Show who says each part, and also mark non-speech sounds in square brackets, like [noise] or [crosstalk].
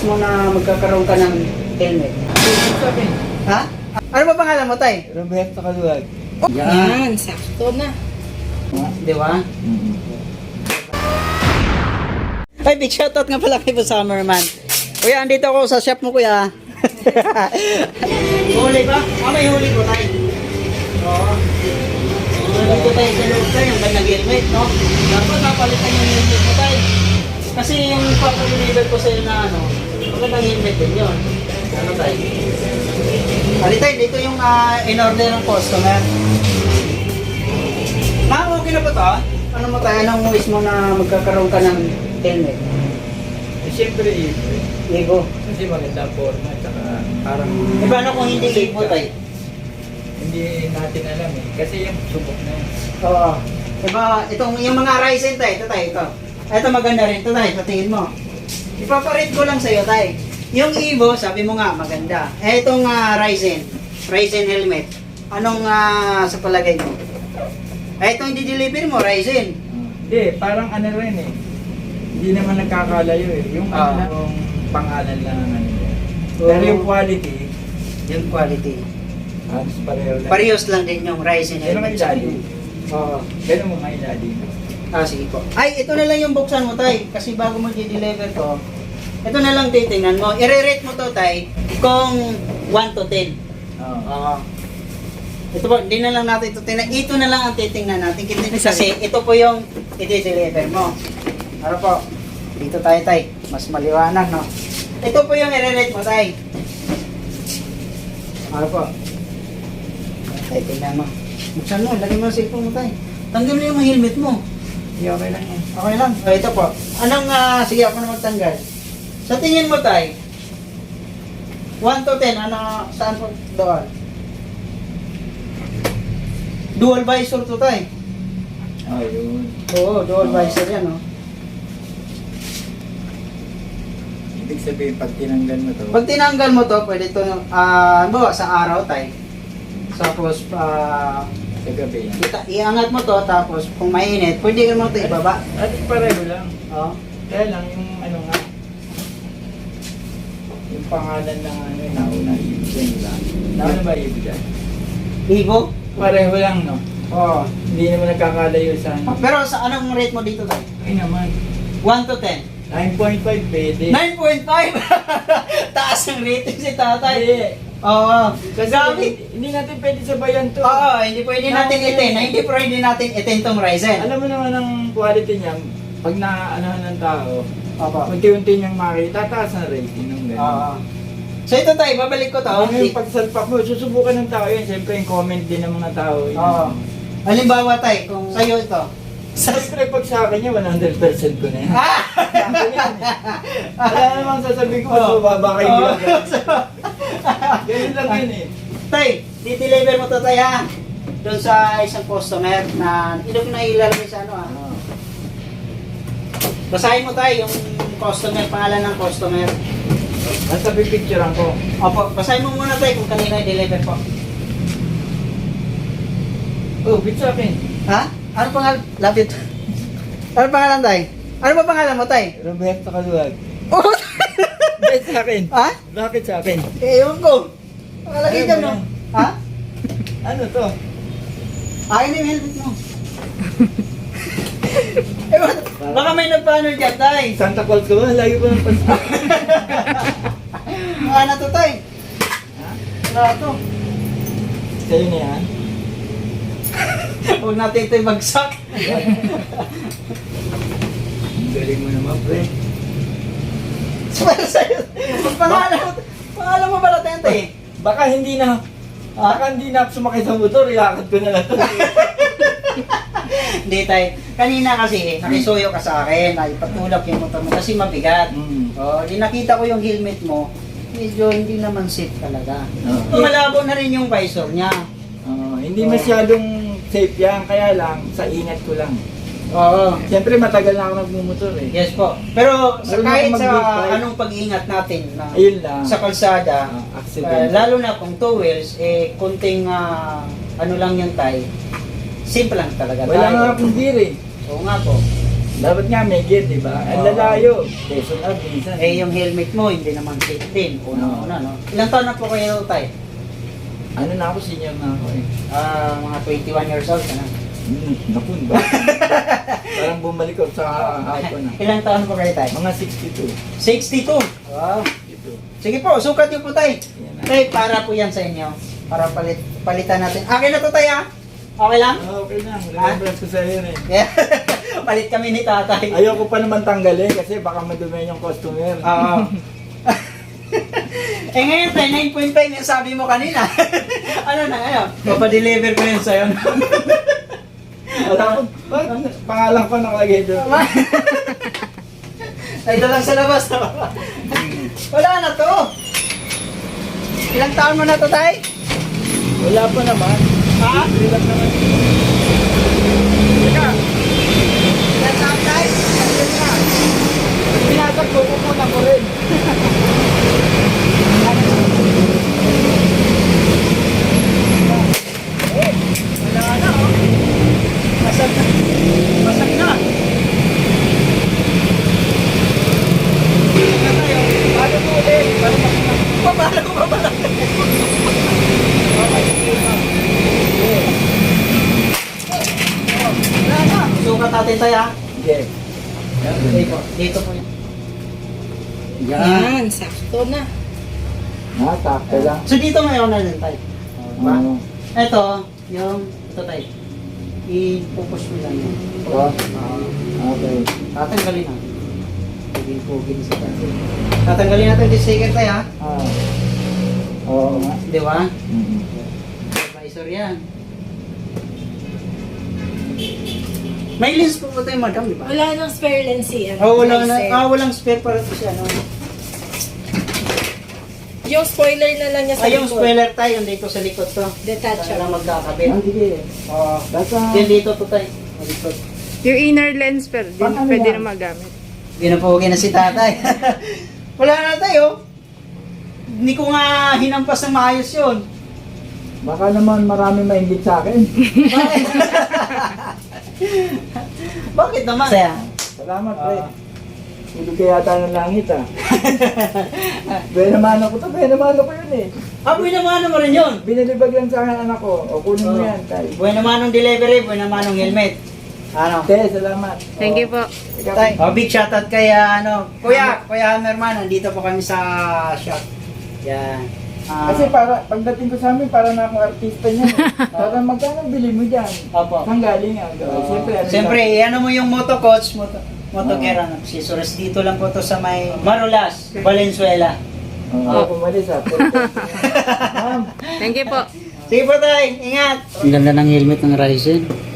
Speaker 1: mismo na magkakaroon ka ng helmet. Ha? Ano ba pangalan mo, Tay?
Speaker 2: Roberto Kaluwag.
Speaker 3: Yan, sakto na.
Speaker 1: Di ba? Ay, big shoutout nga pala kay Summerman. Kuya, andito ako sa shop mo, kuya. [laughs] huli ba? Ah, may huli ko, Tay. Oo. Dito tayo sa loob tayo, yung bandang helmet, no? Dapat napalitan yung helmet mo, Tay. Kasi yung papaliliver ko sa'yo na ano, magandang helmet din yun. Ano, Tay? Alitay, dito yung ah, in-order ng customer. Ma, okay na ba to? Ano mo tayo, anong wish mo na magkakaroon ka ng helmet?
Speaker 2: Eh, Siyempre, eh,
Speaker 1: Ligo.
Speaker 2: kasi maganda forma, tsaka parang
Speaker 1: E paano kung hindi ligo tayo?
Speaker 2: hindi natin alam eh. Kasi yung subok na yun.
Speaker 1: Oo. Diba, itong yung mga Ryzen tayo, ito tayo, ito. Ito maganda rin, ito tayo, sa tingin mo. Ipaparate ko lang sa'yo tayo. Yung Evo, sabi mo nga, maganda. Eh, itong ah, Ryzen, Ryzen helmet. Anong ah, sa palagay mo? Eh, itong i-deliver mo, Ryzen.
Speaker 2: Hindi, parang ano rin eh. Hindi naman nagkakalayo eh. Yung
Speaker 1: Ah.
Speaker 2: ano, yung pangalan lang ang ano yun.
Speaker 1: Oo.
Speaker 2: Pero yung quality,
Speaker 1: Yung quality.
Speaker 2: halos pareho lang.
Speaker 1: Parehas lang din yung Ryzen
Speaker 2: Pero may
Speaker 1: helmet.
Speaker 2: ilalim.
Speaker 1: Oo.
Speaker 2: Pero mga ilalim.
Speaker 1: Ah, sige po. Ay, ito na lang yung buksan mo, Tay. Kasi bago mo i-deliver to, ito na lang titingnan mo. I-rate mo to, Tay, kung 1 to 10.
Speaker 2: Oo.
Speaker 1: Oo. Ito po, hindi na lang natin ito tingnan. Ito na lang ang titingnan natin. Kasi ito po yung i-deliver mo. Ano po? Dito tayo, Tay. Mas maliwanag, no? Ito po yung i-rate mo, Tay. Ano po? Tay, tingnan mo. Buksan mo, lagay mo ang cellphone mo, Tay. Tanggal mo yung helmet mo.
Speaker 2: Hindi okay lang yan.
Speaker 1: Okay lang. O, ito po. Anong, ah, sige ako na magtanggal. Sa tingin mo, Tay, 1 to 10, ano, saan po doon? Dual visor to, Tay.
Speaker 2: Oh, yun.
Speaker 1: Oo, dual visor yan, oh.
Speaker 2: Ibig sabihin, pag tinanggal mo to,
Speaker 1: Pag tinanggal mo to, pwede to, ah, uh, sa araw, Tay. Tapos, ah,
Speaker 2: sa gabi
Speaker 1: kita, iangat mo to, tapos kung mainit, pwede ka mo to ibaba.
Speaker 2: At pareho lang.
Speaker 1: Oh.
Speaker 2: Kaya lang, yung ano nga, yung pangalan ng ano yung nauna, nila. Nauna ba ibigay?
Speaker 1: Ibo?
Speaker 2: Pareho lang, no?
Speaker 1: Oo.
Speaker 2: Hindi naman nagkakalayo sa ano.
Speaker 1: Pero sa anong rate mo dito, Tay?
Speaker 2: Ay naman,
Speaker 1: 1 to 10?
Speaker 2: 9.5 pwede.
Speaker 1: 9.5! [laughs] Taas ang rating si tatay.
Speaker 2: Hindi.
Speaker 1: Oo.
Speaker 2: Kasi
Speaker 1: Grabe.
Speaker 2: hindi, hindi natin pwede sabayan to.
Speaker 1: Oo, hindi pwede natin
Speaker 2: Grabe.
Speaker 1: itin. na Hindi pwede natin itin tong Ryzen.
Speaker 2: Alam mo naman ang quality niya, pag naanohan ng tao,
Speaker 1: Opo.
Speaker 2: unti-unti niyang makita, taas ang rating ng gano'n.
Speaker 1: Oo. So ito tayo, babalik ko to.
Speaker 2: Ang yung pagsalpak mo, susubukan ng tao yun. Siyempre yung comment din ng mga tao. yun.
Speaker 1: Oo. Halimbawa tayo, kung sa'yo ito.
Speaker 2: Siyempre pag sa akin niya, 100% ko na yan.
Speaker 1: Ah! [laughs]
Speaker 2: Kaya naman sasabihin ko, mas
Speaker 1: Oo.
Speaker 2: mababa kayo.
Speaker 1: Oo. [laughs]
Speaker 2: Ganyan lang yun eh.
Speaker 1: Tay, di-deliver mo to tayo ha. Doon sa isang customer na ito na ilalagay sa ano ah. Basahin mo tayo yung customer, pangalan ng customer.
Speaker 2: Nasa pipicturean ko.
Speaker 1: Opo, basahin mo muna tayo kung kanina i-deliver po.
Speaker 2: Oh, sa akin.
Speaker 1: Ha? Ano pangalan? Lapit. Ano pangalan tay? Ano ba pangalan mo tay?
Speaker 2: Roberto Kaluwag.
Speaker 1: Oh! [laughs]
Speaker 2: Bakit sa akin?
Speaker 1: ha?
Speaker 2: Bakit sa akin?
Speaker 1: Eh, ewan ko. Nakalagay
Speaker 2: ba
Speaker 1: no? Ha?
Speaker 2: Ano to?
Speaker 1: Na yung helmet mo. [laughs] Baka may nagpaano dyan, tay.
Speaker 2: Santa Claus ko ba? Lagi ko ng Pasko. [laughs]
Speaker 1: Ano na to, tay?
Speaker 2: Ha?
Speaker 1: Wala to.
Speaker 2: Sa'yo na yan?
Speaker 1: Huwag natin ito bagsak.
Speaker 2: Galing mo naman, pre.
Speaker 1: Para sa'yo. Pangalan mo, pangalan mo pala, tente.
Speaker 2: Baka hindi na, baka hindi na sumakay sa motor, ilakad ko na lang to. [laughs]
Speaker 1: Hindi, tay. Kanina kasi, nakisuyo ka sa akin. Ay, patulak yung motor mo kasi mabigat.
Speaker 2: mm.
Speaker 1: Oh, di nakita ko yung helmet mo. Medyo hindi naman safe talaga.
Speaker 2: Oo.
Speaker 1: Malabo na rin yung visor niya.
Speaker 2: Oo, hindi masyadong safe yan, kaya lang, sa ingat ko lang.
Speaker 1: Oo.
Speaker 2: Siyempre matagal na ako nagmumotor eh.
Speaker 1: Yes po. Pero sa,
Speaker 2: Marunong
Speaker 1: kahit sa
Speaker 2: mag-brake,
Speaker 1: anong pag-ingat natin na
Speaker 2: Ayun lang.
Speaker 1: sa kalsada,
Speaker 2: Ah,
Speaker 1: eh,
Speaker 2: accident.
Speaker 1: lalo na kung two wheels, eh, kunting ah, ano lang yung tay. Simple lang talaga
Speaker 2: Wala
Speaker 1: tayo.
Speaker 2: nga akong gear eh.
Speaker 1: Oo nga po.
Speaker 2: Dapat nga may gear, di ba? Ang
Speaker 1: Oo.
Speaker 2: lalayo. Quezon Ave, minsan.
Speaker 1: Eh, yung helmet mo, hindi naman safe din. Una-una, no? Ilang taon na po kayo tayo?
Speaker 2: Ano na ako, senior na ako eh.
Speaker 1: Ah, mga 21 years old ka na.
Speaker 2: Hmm, naku, ba? [laughs] Parang bumalik ako sa hapon na.
Speaker 1: Ilang taon po kayo tayo?
Speaker 2: Mga 62.
Speaker 1: 62. Wow.
Speaker 2: 62.
Speaker 1: Sige po, sukat niyo po tayo.
Speaker 2: Yan na.
Speaker 1: Tay, para po yan sa inyo. Para palit palitan natin. Akin na to tayo ah. Okay lang?
Speaker 2: Ah, okay lang. Remembrance ko sa iyo eh. [laughs]
Speaker 1: Yeah. Palit kami ni tatay.
Speaker 2: Ayoko pa naman tanggalin kasi baka madumi yung customer.
Speaker 1: Oo. [laughs] eh ngayon tayo, 9.5 yung sabi mo kanina. [laughs] ano na ngayon? Papadeliver ko yun sa'yo.
Speaker 2: Alam ko, pangalan ko nakalagay doon?
Speaker 1: Ay, lang sa labas. Wala na to. Ilang taon mo na to, tay?
Speaker 2: Wala pa naman.
Speaker 1: Ha?
Speaker 2: Ilang naman. Teka,
Speaker 1: Ilang taon, tay?
Speaker 2: ayun na. Pinasag ko, pupunta ko rin.
Speaker 1: Wala na, oh. Basag na. Basag na. Basag na tayo.
Speaker 2: Paano mo ulit? Paano makina?
Speaker 1: Babala ko, babala ko. Wala na. Sukat natin tayo, ha?
Speaker 2: Sige.
Speaker 1: Dito, dito po yun.
Speaker 3: Yan, sakto na.
Speaker 2: Ha, takto lang.
Speaker 1: So dito ngayon na din tayo. Diba?
Speaker 2: Oo.
Speaker 1: Ito, yung, ito tayo. I-focus mo lang yun.
Speaker 2: Oo.
Speaker 1: Ah,
Speaker 2: Okay.
Speaker 1: tatanggalin na. Pugin-pugin sa tayo. Tatanggalin natin yung sticker tayo, ha?
Speaker 2: Ah. Oo nga.
Speaker 1: Di ba?
Speaker 2: Mhm.
Speaker 1: Advisor yan. May lens po po tayo, madam, di ba?
Speaker 3: Wala nang spare lens siya.
Speaker 1: Oh, wala na. Ah, walang spare para po siya, no?
Speaker 3: Yung spoiler na lang niya sa
Speaker 1: Ay, yung
Speaker 3: likod.
Speaker 1: spoiler tayo, yung dito sa likod to.
Speaker 3: Detachable.
Speaker 1: magkakabit.
Speaker 2: Ah, sige.
Speaker 1: Oo.
Speaker 2: Basta,
Speaker 1: Yan dito to tayo. Sa likod.
Speaker 4: Yung inner lens pero din,
Speaker 2: Pang ano
Speaker 4: pwede
Speaker 2: lang?
Speaker 4: na magamit.
Speaker 1: Ginapugin na si tatay. [laughs] Wala na tayo. Hindi ko nga hinampas ng maayos yun.
Speaker 2: baka naman marami maingit sa akin. [laughs] [laughs] [laughs]
Speaker 1: Bakit? Naman? Saya.
Speaker 2: Salamat, pre.
Speaker 1: Ah.
Speaker 2: Tulog kaya yata ng langit, ah. [laughs] Benamano ko to, benamano ko yun eh.
Speaker 1: Ah, buhay naman mo rin yun.
Speaker 2: Binalibag lang sa akin anak ko. O, kunin mo
Speaker 1: Oo.
Speaker 2: yan, tay.
Speaker 1: Buhay naman ng delivery, buhay naman ng helmet. Ano?
Speaker 2: Te, salamat.
Speaker 4: Thank you po.
Speaker 2: Ikaw,
Speaker 1: Tay. Oh, big shoutout kay ah, ano, Kuya, Kuya Hammerman, nandito po kami sa shop. Yan. Ah,
Speaker 2: Kasi para, pagdating ko sa amin, para na akong artista niya. [laughs] para magkano bili mo dyan?
Speaker 1: Opo.
Speaker 2: Saan galing ah?
Speaker 1: Oh,
Speaker 2: Siyempre, ano
Speaker 1: Siyempre, ano mo yung moto coach, moto, moto gear, ano, si Suras dito lang po to sa may Marulas, Valenzuela.
Speaker 2: Oo, oh, pumalis ah. Pero, Ma'am, [laughs]
Speaker 4: Thank you po.
Speaker 1: Sige po tayo, ingat! Ang ganda ng helmet ng Ryzen.